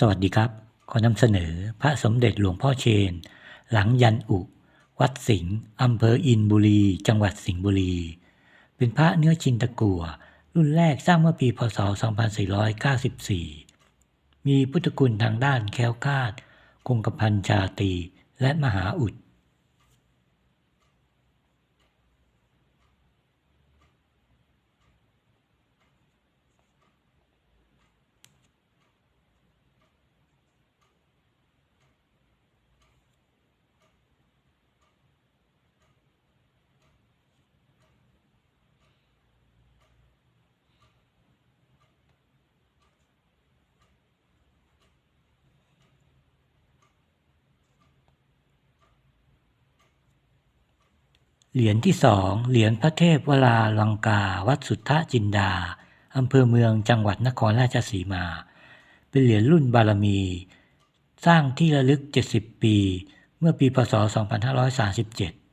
สวัสดีครับ ขอนำเสนอพระสมเด็จหลวงพ่อเชน หลังยันอุ วัดสิงห์อำเภออินบุรี จังหวัดสิงห์บุรี เป็นพระเนื้อชินตะกัว รุ่นแรกสร้างเมื่อปีพศ 2494 มีพุทธคุณทางด้านแคล้วคาด คงกระพันชาตีและมหาอุด เหรียญที่สองเหรียญพระเทพวราลังกา วัดสุทธจินดาอำเภอเมืองจังหวัดนครราชสีมา เป็นเหรียญรุ่นบารมี สร้างที่ระลึก 70 ปี เมื่อปีพศ 2537